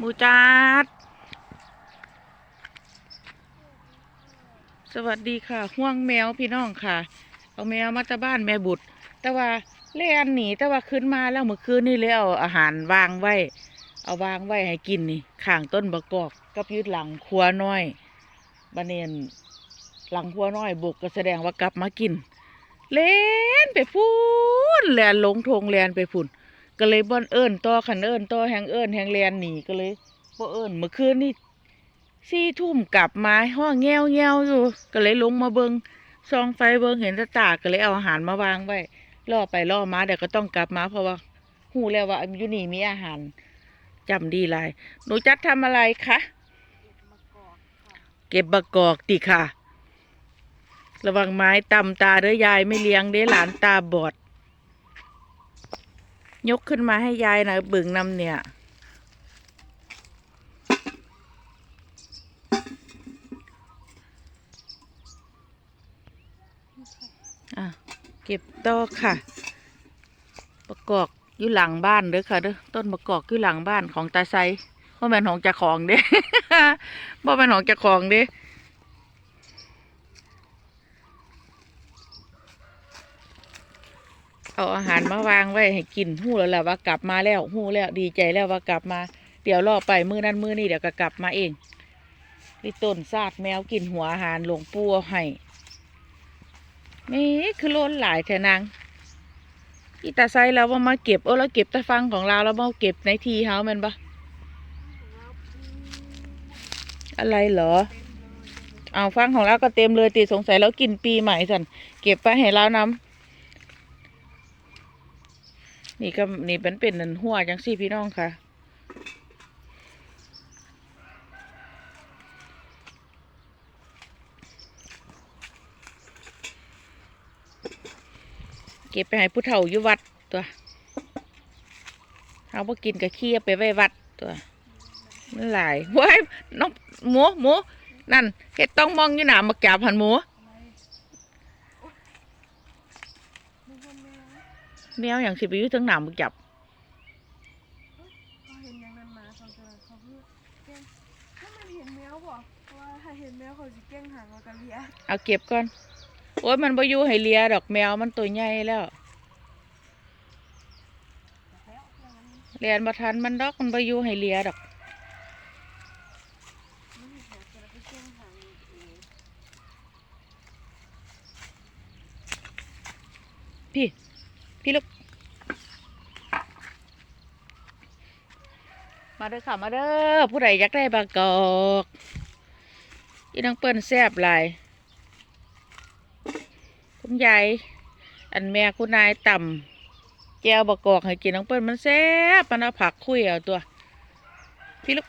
มูจัดสวัสดีค่ะ ห่วงแมวพี่น้องค่ะ เอาแมวมาจากบ้านแม่บุตร แต่ว่าเล่นหนีแต่ว่าขึ้นมาแล้วเมื่อคืนนี่เลยเอาอาหารวางไว้ เอาวางไว้ให้กินนี่ข้างต้นบะกอกกับยืดหลังครัวน้อยบานเนนหลังครัวน้อยบุกก็แสดงว่ากลับมากิน เล่นไปพูนแลนลงทงแลนไปพุ่น ก็เลยบ่นเอิญต่อขันเอิญต่อแหงเอิญแหงแลนหนีก็เลยบ่เอิญเมื่อคืนนี่สี่ทุ่มกลับมาห้องแง้วแง้วอยู่ ก็เลยลงมาเบิงซองไฟเบิงเห็นตาตาก็เลยเอาอาหารมาวางไว้ล่อไปล่อมาเดี๋ยวก็ต้องกลับมาเพราะว่าหูแล้วว่าอยู่นี่มีอาหารจำดีหลายหนูจัดทำอะไรคะเก็บบักกอกติค่ะ ระวังไม้ตำตาเด้อยายไม่เลี้ยงเด้หลานตาบอด ยกขึ้นมาให้ยายหน่อยบึงนำเนี่ย อะ เก็บดอค่ะประกอบอยู่หลังบ้านเด้อค่ะเด้อต้นประกอบอยู่หลังบ้านของตาไซพ่อแม่นของจ้าของเด้พ่อแม่นของจ้าของเด้ เอาอาหารมาวางไว้ให้กินหู้แล้วแหละว่ากลับมาแล้วหู้แล้วดีใจแล้วว่ากลับมา เดี๋ยวรอไปมือนั้นมือนี้เดี๋ยวก็กลับมาเองนี่ต้นซาดแมวกินหัวอาหารหลวงปู่ให้นี่คือล้นหลายแทนางอีตาไซเราว่ามาเก็บเออเราเก็บตะฟังของเราแล้วมาเก็บในทีเฮามันปะอะไรเหรอ เอาฟังของเราก็เต็มเลยติสงสัยแล้วกินปีใหม่สันเก็บไปให้เราน้ำ นี่ก็นี่เป็นเป็นนันหัวจังสี่พี่น้องค่ะ เก็บไปให้ผู้เฒ่าอยู่วัดตัวเอาพอกินกะเคียไปไว้วัดตัวมันหลายว้ายน้องหมูหมูนั่นเห็ดต้องมองอยู่หนามาจับหันหมู แมวอย่างสิไปอยู่ทั้งหนามมาจับเขาเห็นอย่างนั้นมาเขาจะเขาเพื่อเก้งถ้ามันเห็นแมวบอกเพราะว่าถ้าเห็นแมวเขาจะเก้งหางแล้วก็เลียเอาเก็บก่อนโอ้ยมันบ่อยู่ให้เลียดอกแมวมันตัวใหญ่แล้วเรียนบ่ทันมันดอกมันบ่อยู่ให้เลียดอก มันเห็นแบบจะไปเก้งหางเอง พี่ พี่ลูก มาเด้อค่ะ มาเด้อผู้ใดอยากได้บางกอกอีน้องเปิ้นแซบหลายคุณยายอันแม่คุณนายต่ำแจวบะกอกให้กินน้องเปิ้นมันแซ่บมันเอาผักคุยเอาตัว พี่ลูก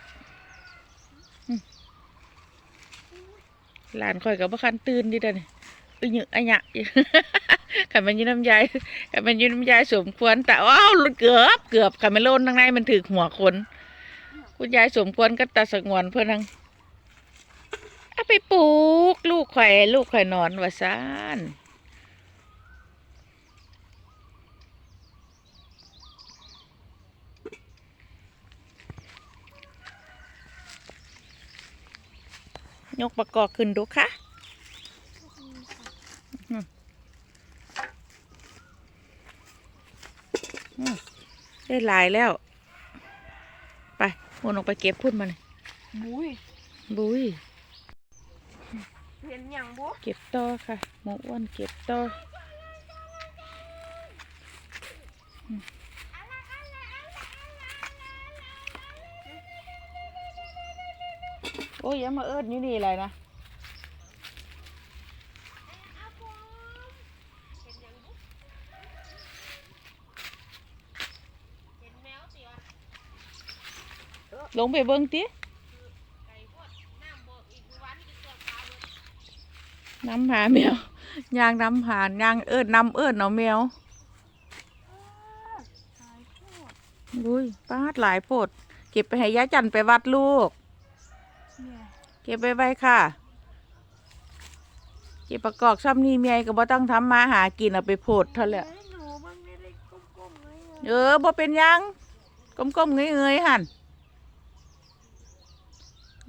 หลานคอยกับบ่คันตื่นดิเด้อนี่อึหยึกอะหยะ ขันมันยืนน้ำยายขันมันยืนน้ำยายสมควร แต่ว้าวเกือบเกือบขันมันโลนทางในมันถือหัวคน คุณยายสมควรก็ตาสงวนเพื่อนทั้งเอาไปปลูก ลูกไข่ลูกไข่นอนวะซานยกประกอบขึ้นดูค่ะ ได้หลายแล้ว ไปวนออกไปเก็บพุ่นมาเลยบุ้ยบุยเห็นอย่างบุเก็บต่อค่ะหมูอ้วนเก็บต่ออืมโอ้ยอยังมาเอิดอยู่นี่อะไรนะ ลงไปเบิ้งติน้ำหาแมวยางน้ำหายางเอิดน้ำเอิดเนาะแมวตายโอุ้ยปาดหลายโพด เก็บไปให้ย่าจันไปวัดลูก เก็บไปไว้ค่ะ เก็บประกอบซ้ำนี่เมียก็บ่ต้องทำมาหากินเอาไปโพดเท่าแหละเออบ่เป็นยังก้มๆเงยๆหัน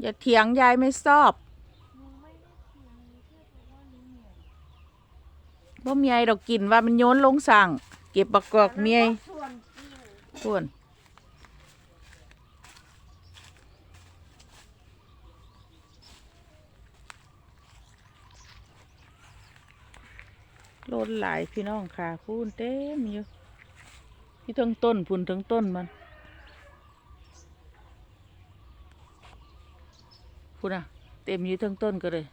อย่าเถียงยายไม่ชอบว่าเมีไอดอกกินว่ามันโยนลงสั่ง เก็บบักกอกเมียอันนั้นก็ส่วนจริงพุ่นโลดหลายพี่น้องค่ะพูนเต็มอยู่ที่ทั้งต้นพุ่นทั้งต้นมัน พุ่นอะเต็มอยู่ทั้งต้นก็เลย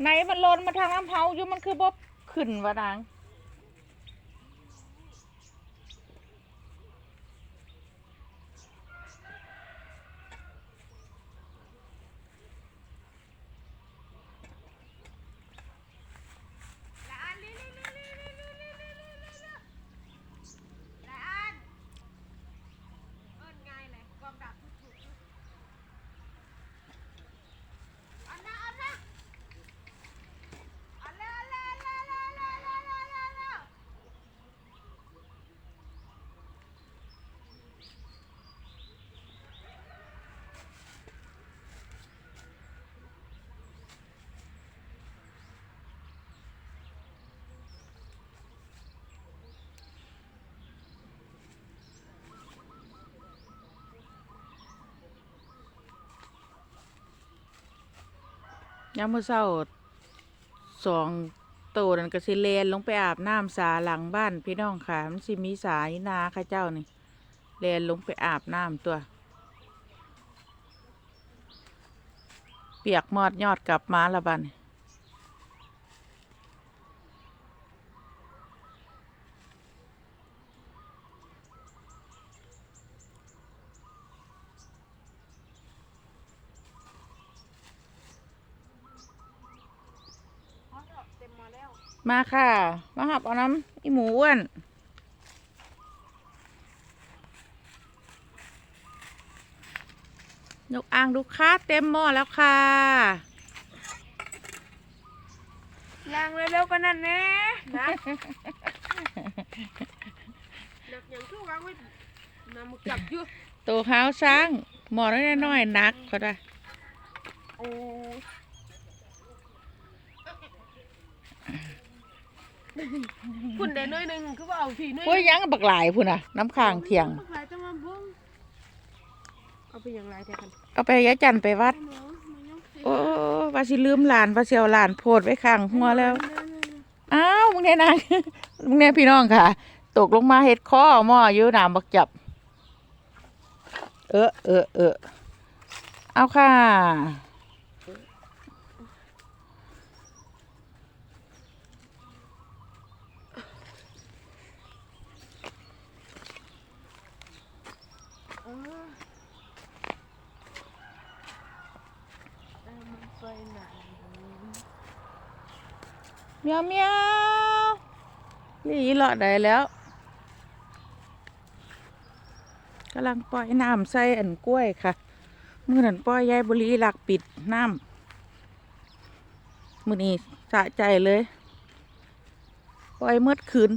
ไหนมันหลนมาทางน้ำเผาอยู่มันคือบ่ขึ้นวะนาง ยามมื้อเช้าสองโตนั่นก็สิเลนลงไปอาบน้ำสาหลังบ้านพี่น้องค่ะมันสิมีสายนาข้าเจ้านี่เลนลงไปอาบน้ำตัว เปียกมอดยอดกลับมาละบัดน ฮอตดอกเต็ม มาแล้วมาค่ะ มาหับเอาน้ำอีหมูอ้วนยกอ่างดูค้าเต็มหม้อแล้วค่ะล้างเร็วๆก็นั่นแน่นะหนักอย่างคือวางไว้นำมาจับอยู่ตัวขาวช้างหมอน้อยๆหนักเขาได้โอ้ พุ่นได้น้อยหนึงคือว่าเอาผีน้อยหโอ้ยนึ่งยังบักหลายพุ่นอะ น้ำข้างเถียง บักหลายจะมาเบิ่งเอาไปอย่างไรแต่กันเอาไปยายจันไปวัดเนาะมันยังสิโอ้ว่าสิลืมหลานว่าสิเอาหลานโพดไว้ข้างหัวแล้ว อ้าวมึงเนี่ยนะมึงเนี่ยพี่น้องค่ะ ตกลงมาเห็ดข้อหม้ออยู่น้ำบักจับ เออเออเออเอาค่ะ เออเอามันไปไหน เมียวเมียวนี่หลอดได้แล้วกำลังปล่อยน้ำใส่อันกล้วยค่ะ มือนันปล่อยยายบุรีหลักปิดน้ำมือนี้สะใจเลย ปล่อยเมื่อคืน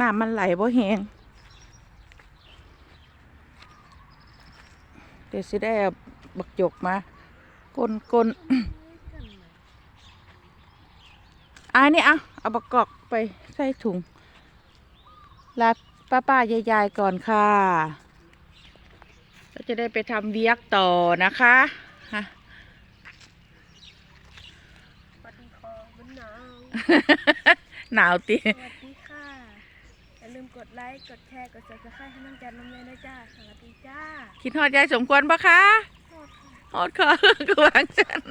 น้ำมันไหลบ่แหงเดี๋ยวสิได้บักจกมา กลกล อันนี้อะเอาบักกอกไปใส่ถุงลาป้าป้ายายๆก่อนค่ะเราจะได้ไปทำเวียกต่อนะคะฮะสวัสดีค่ะมันหนาวหนาวติสวัสดีค่ะอย่าลืมกดไลค์กดแชร์กด subscribe ให้น้องจันน้ำเลยนะจ้าสวัสดีจ้าคิดฮอดยายสมควรปะคะโทษค่ะฮอดค่ะกวางจัน